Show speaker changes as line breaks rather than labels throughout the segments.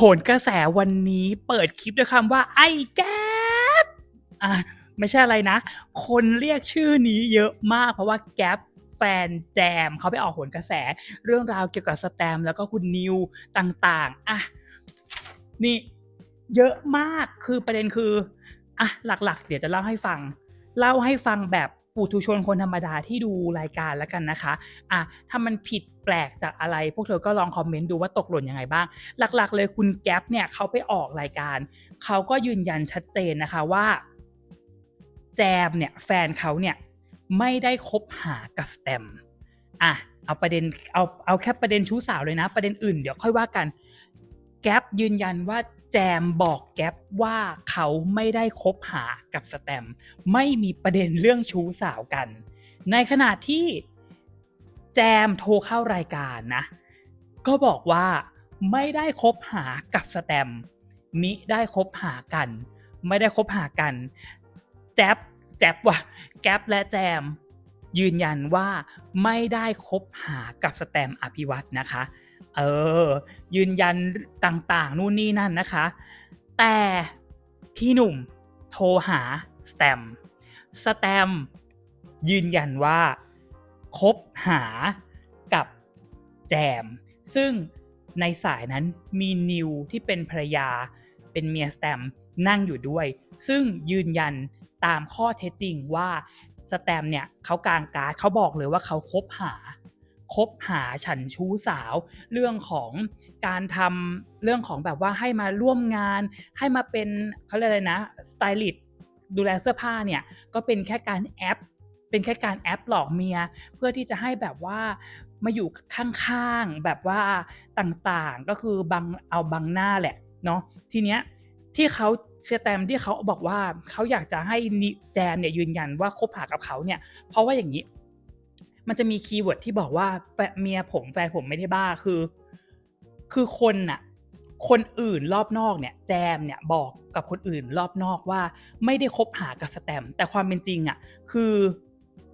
โหนกระแสวันนี้เปิดคลิปด้วยคำว่า ไอ้แก๊ปอะไม่ใช่อะไรนะ คนเรียกชื่อนี้เยอะมากเพราะว่าแก๊ปแฟนแจมเขาไปออกโหนกระแส เรื่องราวเกี่ยวกับสแตมแล้วก็คุณนิวต่างๆอะนี่เยอะมากคือประเด็นคืออะหลักๆ เดี๋ยวจะเล่าให้ฟัง เล่าให้ฟังแบบ ปุถุชนคนธรรมดาที่ดูรายการแล้วกันนะคะอะถ้ามันผิดแปลกจากอะไร พวกเธอก็ลองคอมเมนต์ดูว่าตกหล่นยังไงบ้าง หลักๆ เลยคุณแก๊ปเนี่ยเขาไปออกรายการ เขาก็ยืนยันชัดเจนนะคะว่า แจมเนี่ยแฟนเขาเนี่ยไม่ได้คบหากับสเต็มอะเอาประเด็นเอาเอาแค่ประเด็นชู้สาวเลยนะ ประเด็นอื่นเดี๋ยวค่อยว่ากัน แก๊ปยืนยันว่าแจมบอกแก๊ปว่าเขาไม่ได้คบหากับสแตมไม่มีประเด็นเรื่องชู้สาวกัน ในขณะที่แจมโทรเข้ารายการนะ ก็บอกว่าไม่ได้คบหากับสแตมมิได้คบหากัน ไม่ได้คบหากัน แจ๊บแจ๊บว่ะแก๊ปและแจม ยืนยันว่าไม่ได้คบหากับสแตมอภิวัตนะคะ เออ ยืนยันต่างๆ นู่นนี่นั่นนะคะ แต่พี่หนุ่มโทรหาสแตมสแตมยืนยันว่าคบหากับแจม ซึ่งในสายนั้นมีนิวที่เป็นภรรยาเป็นเมียสแตมนั่งอยู่ด้วย ซึ่งยืนยันตามข้อเท็จจริงว่าสแตมเนี่ยเขากางการ์ดเขาบอกเลยว่าเขาคบหา คบหาฉันชู้สาว เรื่องของการทำเรื่องของแบบว่าให้มาร่วมงาน ให้มาเป็นเขาเรียกอะไรนะสไตลิสต์ดูแลเสื้อผ้าเนี่ยก็เป็นแค่การแอป เป็นแค่การแอปหลอกเมีย เพื่อที่จะให้แบบว่ามาอยู่ข้างๆแบบว่าต่างๆก็คือบังเอาบังหน้าแหละเนาะทีเนี้ยที่เขาเชแตมที่เขาบอกว่าเขาอยากจะให้นิแจมเนี่ยยืนยันว่าคบหากับเขาเนี่ยเพราะว่าอย่างนี้ มันจะมีคีย์เวิร์ดที่บอกว่าแฟนเมียผมแฟนผมไม่ได้บ้าคือ คือคนน่ะ คนอื่นรอบนอกเนี่ย แจมเนี่ยบอกกับคนอื่นรอบนอกว่า ไม่ได้คบหากับสแตมแต่ความเป็นจริงอะคือ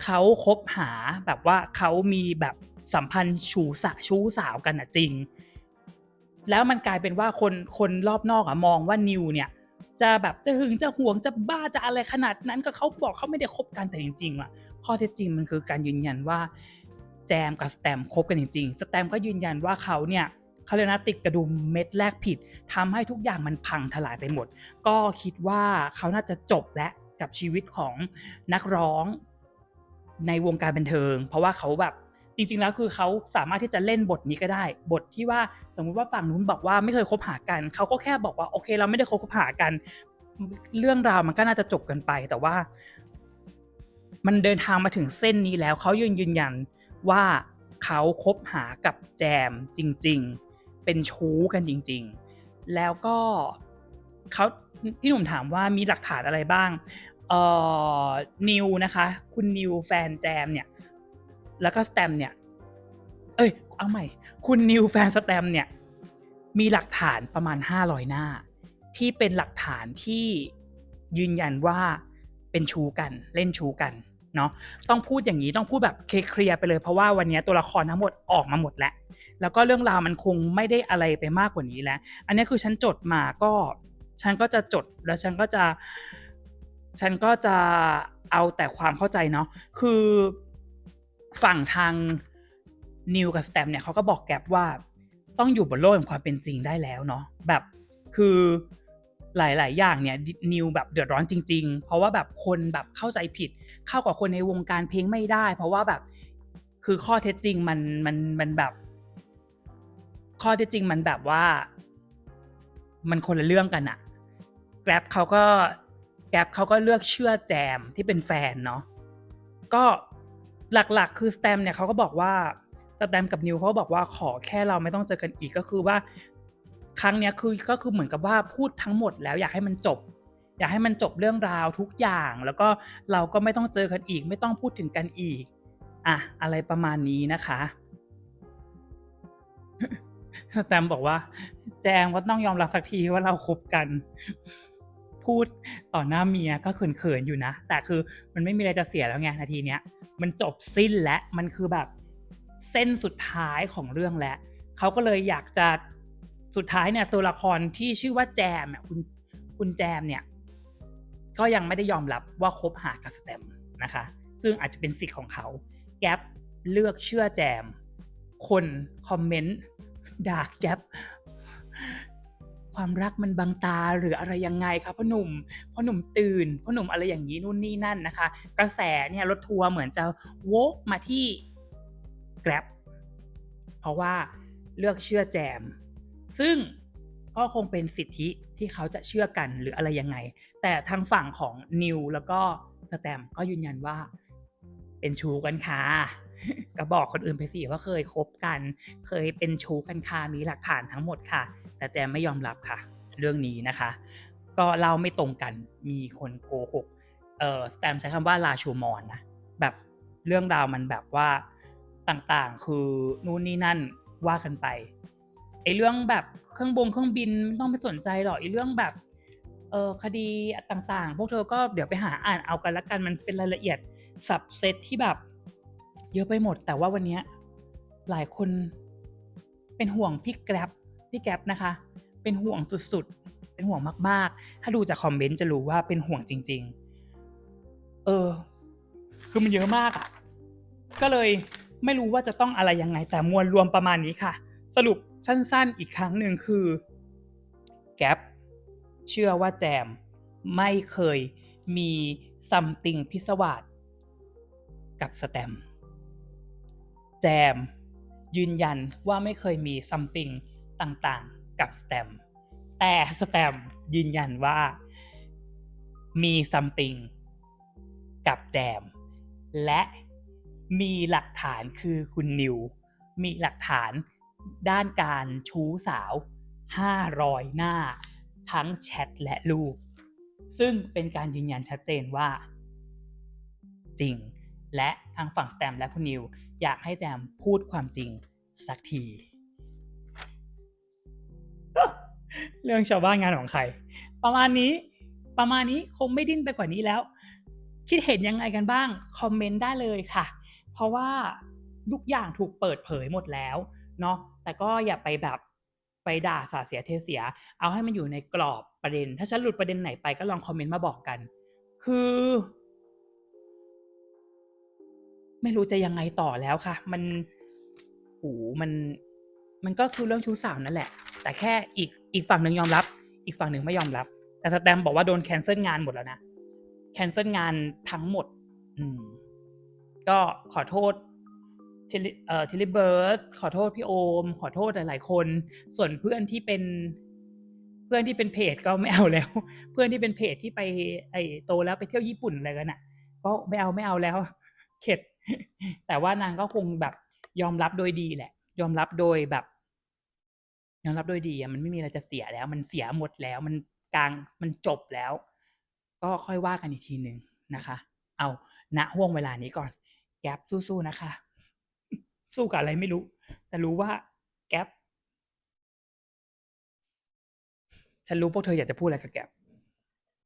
เขาคบหาแบบว่าเขามีแบบสัมพันธ์ชูสะชู้สาวกันอะจริง แล้วมันกลายเป็นว่าคนคนรอบนอกอะมองว่านิวเนี่ย จะแบบจะหึงจะห่วงจะบ้าจะอะไรขนาดนั้นก็เขาบอกเขาไม่ได้คบกันแต่จริงๆอะข้อเท็จจริงมันคือการยืนยันว่า แจมกับสแตมคบกันจริงๆสแตมก็ยืนยันว่าเขาเนี่ยเขาเรียกนะติดกระดุมเม็ดแรกผิดทำให้ทุกอย่างมันพังทลายไปหมด ก็คิดว่าเขาน่าจะจบและกับชีวิตของนักร้องในวงการบันเทิง เพราะว่าเขาแบบ จริงๆแล้วคือเขาสามารถที่จะเล่นบทนี้ก็ได้ บทที่ว่าสมมุติว่าฝั่งนู้นบอกว่าไม่เคยคบหากันเขาก็แค่บอกว่าโอเค เราไม่ได้คบหากัน เรื่องราวมันก็น่าจะจบกันไป แต่ว่า มันเดินทางมาถึงเส้นนี้แล้วเขายืนยืนยันว่าเขาคบหากับแจมจริง ๆ เป็นชู้กันจริง ๆ แล้วก็เขาพี่หนุ่มถามว่ามีหลักฐานอะไรบ้างเอ่อนิวนะคะ คุณนิวแฟนแจมเนี่ย แล้วก็สแตมเนี่ย เอ้ย เอาใหม่ คุณนิวแฟนสแตมเนี่ย มีหลักฐานประมาณ500หน้า ที่เป็นหลักฐานที่ยืนยันว่าเป็นชูกันเล่นชูกันเนาะต้องพูดอย่างนี้ต้องพูดแบบเคลียร์ไปเลยเพราะว่าวันนี้ตัวละครทั้งหมดออกมาหมดแล้ว แล้วก็เรื่องราวมันคงไม่ได้อะไรไปมากกว่านี้แล้ว อันนี้คือฉันจดมาก็ ฉันก็จะจดแล้วฉันก็จะ ฉันก็จะเอาแต่ความเข้าใจเนาะคือ ฝั่งทางนิวกับสแตมเนี่ยเขาก็บอกแกบว่าต้องอยู่บนโลกแห่งความเป็นจริงได้แล้วเนาะแบบคือหลาย ๆ อย่างเนี่ยนิวแบบเดือดร้อนจริง ๆ เพราะว่าแบบคนแบบเข้าใจผิด เข้ากับคนในวงการเพลงไม่ได้ เพราะว่าแบบคือข้อเท็จจริงมันมันมันแบบ ข้อเท็จจริงมันแบบว่า มันคนละเรื่องกันอะแกลบเขาก็แกลบเขาก็เลือกเชื่อแจมที่เป็นแฟนเนาะก็ หลักๆ คือสแตมเนี่ยเขาก็บอกว่าสแตมกับนิวเขาบอกว่าขอแค่เราไม่ต้องเจอกันอีกก็คือว่า ครั้งเนี้ยคือก็คือเหมือนกับว่าพูดทั้งหมดแล้วอยากให้มันจบ อยากให้มันจบเรื่องราวทุกอย่าง แล้วก็เราก็ไม่ต้องเจอกันอีก ไม่ต้องพูดถึงกันอีกอะอะไรประมาณนี้นะคะสแตมบอกว่า แจงว่าต้องยอมรับสักทีว่าเราคบกัน พูดต่อหน้าเมียก็เขินๆอยู่นะ แต่คือมันไม่มีอะไรจะเสียแล้วไงนาทีเนี้ยมันจบสิ้นและมันคือแบบเส้นสุดท้ายของเรื่องแล้วเขาก็เลยอยากจะสุดท้ายเนี่ยตัวละครที่ชื่อว่าแจมเนี่ยคุณคุณแจมเนี่ยก็ยังไม่ได้ยอมรับว่าคบหากับสแตมนะคะ ซึ่งอาจจะเป็นสิทธิ์ของเขา แก๊ปเลือกเชื่อแจม คนคอมเมนต์ด่าแก๊ป ความรักมันบังตาหรืออะไรยังไงครับพ่อหนุ่มพ่อหนุ่มตื่นพ่อหนุ่มอะไรอย่างนี้นู่นนี่นั่นนะคะ กระแสเนี่ยรถทัวร์เหมือนจะโวกมาที่ Grab เพราะว่าเลือกเชื่อแจม ซึ่งก็คงเป็นสิทธิที่เขาจะเชื่อกันหรืออะไรยังไง แต่ทางฝั่งของนิวแล้วก็สแตมก็ยืนยันว่าเป็นชูกันค่ะก็บอกคนอื่นไปสิว่าเคยคบกัน เคยเป็นชู้กันค่ะมีหลักฐานทั้งหมดค่ะ แต่แจมไม่ยอมรับค่ะ เรื่องนี้นะคะ ก็เล่าไม่ตรงกันมีคนโกหกเออสแตมใช้คำว่าลาชูมอนนะแบบเรื่องราวมันแบบว่าต่างๆ คือนู่นนี่นั่นว่ากันไปไอ้เรื่องแบบเครื่องบงเครื่องบินไม่ต้องไปสนใจหรอกไอ้เรื่องแบบเออคดีต่างๆ พวกเธอก็เดี๋ยวไปหาอ่านเอากันละกันมันเป็นรายละเอียดสับเซตที่แบบ เยอะไปหมดแต่ว่าวันนี้หลายคนเป็นห่วงพี่แกร็บ พี่แกร็บนะคะ เป็นห่วงสุดๆ เป็นห่วงมากๆ ถ้าดูจากคอมเมนต์จะรู้ว่าเป็นห่วงจริง ๆ เออ คือมันเยอะมากอะก็เลยไม่รู้ว่าจะต้องอะไรยังไง แต่มวลรวมประมาณนี้ค่ะ สรุปสั้นๆ อีกครั้งหนึ่งคือ แก๊ปเชื่อว่าแจมไม่เคยมีซัมติงพิศวาสกับสแตม แจมยืนยันว่าไม่เคยมีซัมติง ต่างๆ กับสแตมแต่สแตมยืนยันว่ามีซัมติงกับแจม และมีหลักฐานคือคุณนิว มีหลักฐานด้านการชู้สาว 500 หน้า ทั้งแชทและรูป ซึ่งเป็นการยืนยันชัดเจนว่า จริง และทางฝั่งสแตมและคุณนิว อยากให้แจมพูดความจริงสักที เรื่องชาวบ้านงานของใคร ประมาณนี้ ประมาณนี้คงไม่ดิ้นไปกว่านี้แล้ว คิดเห็นยังไงกันบ้าง คอมเมนต์ได้เลยค่ะ เพราะว่าทุกอย่างถูกเปิดเผยหมดแล้วเนาะ แต่ก็อย่าไปแบบไปด่าสาเสียเทเสีย เอาให้มันอยู่ในกรอบประเด็น ถ้าฉันหลุดประเด็นไหนไปก็ลองคอมเมนต์มาบอกกัน คือ ไม่รู้จะยังไงต่อแล้วค่ะ มันโหมัน มันก็คือเรื่องชู้สาวนั่นแหละ แต่แค่อีกอีกฝั่งหนึ่งยอมรับ อีกฝั่งหนึ่งไม่ยอมรับ แต่สแตมบอกว่าโดนแคนเซิลงานหมดแล้วนะแคนเซิลงานทั้งหมด อืม ก็ขอโทษทิลิเอ่อทิลิเบิร์สขอโทษพี่โอม ขอโทษหลาย ๆ คน ส่วนเพื่อนที่เป็น เพื่อนที่เป็นเพจก็ไม่เอาแล้ว เพื่อนที่เป็นเพจที่ไป ไอโตแล้วไปเที่ยวญี่ปุ่นอะไรกันอะ ก็ไม่เอาไม่เอาแล้ว เข็ด แต่ว่านางก็คงแบบยอมรับโดยดีแหละ ยอมรับโดยแบบ ยอมรับโดยดีอะมันไม่มีอะไรจะเสียแล้ว มันเสียหมดแล้ว มันกลางมันจบแล้ว ก็ค่อยว่ากันอีกทีหนึ่งนะคะ เอาณห่วงเวลานี้ก่อน แก๊ปสู้ๆนะคะ สู้กับอะไรไม่รู้ แต่รู้ว่าแก๊ปฉันรู้พวกเธออยากจะพูดอะไรกับแก๊ป